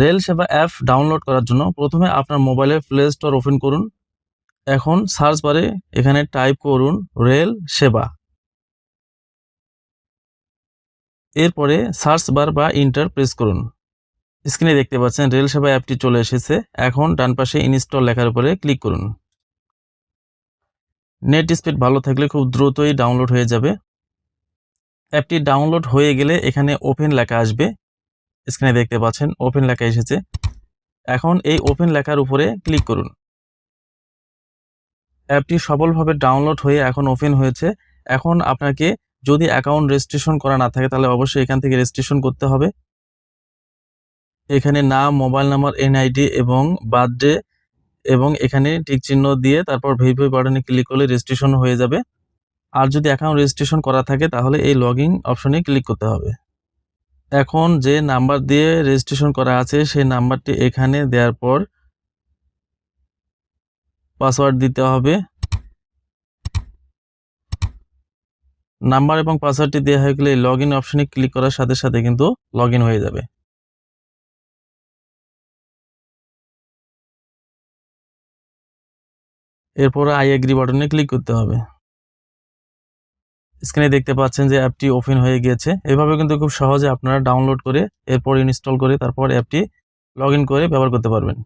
Rail সেবা app download করার জন্য প্রথমে আপনার মোবাইলে প্লে স্টোর ওপেন করুন। এখন সার্চ বারে এখানে টাইপ করুন রেল সেবা। এরপরে সার্চ বার বা ইন্টার প্রেস করুন। স্ক্রিনে দেখতে পাচ্ছেন রেল সেবা অ্যাপটি চলে এসেছে। এখন ডান পাশে ইনস্টল লেখার উপরে ক্লিক করুন। নেট স্পিড ভালো থাকলে খুব দ্রুতই ডাউনলোড হয়ে যাবে। অ্যাপটি ডাউনলোড হয়ে গেলে এখানে ওপেন লেখা আসবে। স্ক্রিনে দেখতে পাচ্ছেন ওপেন লেখা এসেছে। এখন এই ওপেন লেখার উপরে ক্লিক করুন। অ্যাপটি সফলভাবে ডাউনলোড হয়ে এখন ওপেন হয়েছে। এখন আপনাকে যদি অ্যাকাউন্ট রেজিস্ট্রেশন করা না থাকে, তাহলে অবশ্যই এখান থেকে রেজিস্ট্রেশন করতে হবে। এখানে নাম মোবাইল নাম্বার এনআইডি এবং বার্থডে এবং এখানে টিক চিহ্ন দিয়ে তারপর ভেরিফাই বাটনে ক্লিক করলে রেজিস্ট্রেশন হয়ে যাবে। আর যদি অ্যাকাউন্ট রেজিস্ট্রেশন করা থাকে, তাহলে এই লগইন অপশনে ক্লিক করতে হবে। এখন যে নাম্বার দিয়ে রেজিস্ট্রেশন করা আছে, সেই নাম্বারটি এখানে দেওয়ার পর পাসওয়ার্ড দিতে হবে। নাম্বার এবং পাসওয়ার্ডটি দেওয়া হয়ে গেলে লগ ইন অপশনে ক্লিক করার সাথে সাথে কিন্তু লগ হয়ে যাবে। এরপর আই এগ্রি বাটনে ক্লিক করতে হবে। স্ক্রিনে দেখতে পাচ্ছেন যে অ্যাপটি ওপেন হয়ে গিয়েছে। এভাবে কিন্তু খুব সহজে আপনারা ডাউনলোড করে এরপর ইনস্টল করে তারপর অ্যাপটি লগ করে ব্যবহার করতে পারবেন।